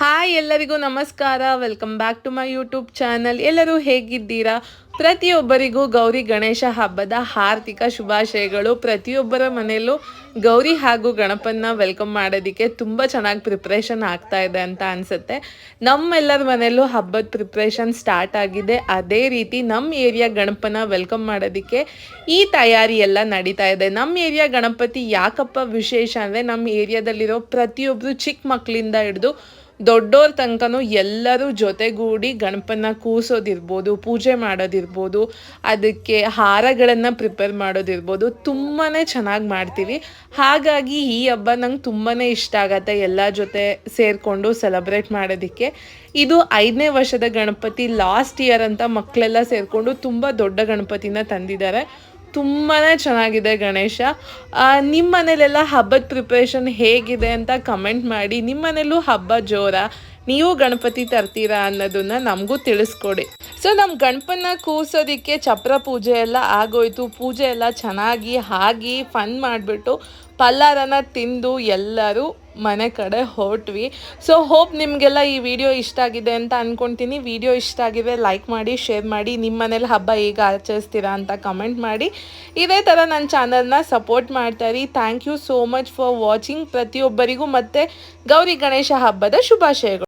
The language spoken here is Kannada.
ಹಾಯ್ ಎಲ್ಲರಿಗೂ ನಮಸ್ಕಾರ. Welcome back to my YouTube channel ಎಲ್ಲರೂ ಹೇಗಿದ್ದೀರಾ? ಪ್ರತಿಯೊಬ್ಬರಿಗೂ ಗೌರಿ ಗಣೇಶ ಹಬ್ಬದ ಹಾರ್ದಿಕ ಶುಭಾಶಯಗಳು. ಪ್ರತಿಯೊಬ್ಬರ ಮನೆಯಲ್ಲೂ ಗೌರಿ ಹಾಗೂ ಗಣಪನ್ನ ವೆಲ್ಕಮ್ ಮಾಡೋದಕ್ಕೆ ತುಂಬ ಚೆನ್ನಾಗಿ ಪ್ರಿಪ್ರೇಷನ್ ಆಗ್ತಾ ಇದೆ ಅಂತ ಅನಿಸುತ್ತೆ. ನಮ್ಮೆಲ್ಲರ ಮನೆಯಲ್ಲೂ ಹಬ್ಬದ ಪ್ರಿಪ್ರೇಷನ್ ಸ್ಟಾರ್ಟ್ ಆಗಿದೆ. ಅದೇ ರೀತಿ ನಮ್ಮ ಏರಿಯಾ ಗಣಪನ ವೆಲ್ಕಮ್ ಮಾಡೋದಕ್ಕೆ ಈ ತಯಾರಿ ಎಲ್ಲ ನಡೀತಾ ಇದೆ. ನಮ್ಮ ಏರಿಯಾ ಗಣಪತಿ ಯಾಕಪ್ಪ ವಿಶೇಷ ಅಂದರೆ ನಮ್ಮ ಏರಿಯಾದಲ್ಲಿರೋ ಪ್ರತಿಯೊಬ್ಬರು ಚಿಕ್ಕ ಮಕ್ಕಳಿಂದ ಹಿಡಿದು ದೊಡ್ಡೋರ್ ತನಕನೂ ಎಲ್ಲರೂ ಜೊತೆಗೂಡಿ ಗಣಪನ ಕೂಸೋದಿರ್ಬೋದು ಪೂಜೆ ಮಾಡೋದಿರ್ಬೋದು, ಅದಕ್ಕೆ ಹಾರಗಳನ್ನು ಪ್ರಿಪೇರ್ ಮಾಡೋದಿರ್ಬೋದು ತುಂಬಾ ಚೆನ್ನಾಗಿ ಮಾಡ್ತೀವಿ. ಹಾಗಾಗಿ ಈ ಹಬ್ಬ ನಂಗೆ ತುಂಬಾ ಇಷ್ಟ ಆಗತ್ತೆ ಎಲ್ಲ ಜೊತೆ ಸೇರಿಕೊಂಡು ಸೆಲೆಬ್ರೇಟ್ ಮಾಡೋದಕ್ಕೆ. ಇದು ಐದನೇ ವರ್ಷದ ಗಣಪತಿ ಲಾಸ್ಟ್ ಇಯರ್ ಅಂತ ಮಕ್ಕಳೆಲ್ಲ ಸೇರಿಕೊಂಡು ತುಂಬ ದೊಡ್ಡ ಗಣಪತಿನ ತಂದಿದ್ದಾರೆ. ತುಂಬಾ ಚೆನ್ನಾಗಿದೆ ಗಣೇಶ. ನಿಮ್ಮ ಮನೇಲೆಲ್ಲ ಹಬ್ಬದ ಪ್ರಿಪ್ರೇಷನ್ ಹೇಗಿದೆ ಅಂತ ಕಮೆಂಟ್ ಮಾಡಿ. ನಿಮ್ಮ ಮನೇಲೂ ಹಬ್ಬ ಜೋರ? ನೀವು ಗಣಪತಿ ತರ್ತೀರಾ ಅನ್ನೋದನ್ನ ನಮಗೂ ತಿಳಿಸ್ಕೊಡಿ. ಸೊ ನಮ್ಮ ಗಣಪನ ಕೂರ್ಸೋದಕ್ಕೆ ಚಪ್ರ ಪೂಜೆ ಎಲ್ಲ ಆಗೋಯ್ತು. ಪೂಜೆ ಎಲ್ಲ ಚೆನ್ನಾಗಿ ಆಗಿ ಫನ್ ಮಾಡಿಬಿಟ್ಟು ಪಲ್ಲಾರನ ತಿಂದು ಎಲ್ಲರೂ ಮನೆ ಕಡೆ ಹೊರಟ್ವಿ. ಸೊ ಹೋಪ್ ನಿಮಗೆಲ್ಲ ಈ ವಿಡಿಯೋ ಇಷ್ಟ ಆಗಿದೆ ಅಂತ ಅಂದ್ಕೊತೀನಿ ವಿಡಿಯೋ ಇಷ್ಟ ಆಗಿದೆ ಲೈಕ್ ಮಾಡಿ ಶೇರ್ ಮಾಡಿ. ನಿಮ್ಮ ಮನೇಲಿ ಹಬ್ಬ ಈಗ ಆಚರಿಸ್ತೀರಾ ಅಂತ ಕಮೆಂಟ್ ಮಾಡಿ. ಇದೇ ಥರ ನನ್ನ ಚಾನಲ್ನ ಸಪೋರ್ಟ್ ಮಾಡ್ತಾರಿ thank you so much for watching ಪ್ರತಿಯೊಬ್ಬರಿಗೂ ಮತ್ತು ಗೌರಿ ಗಣೇಶ ಹಬ್ಬದ ಶುಭಾಶಯಗಳು.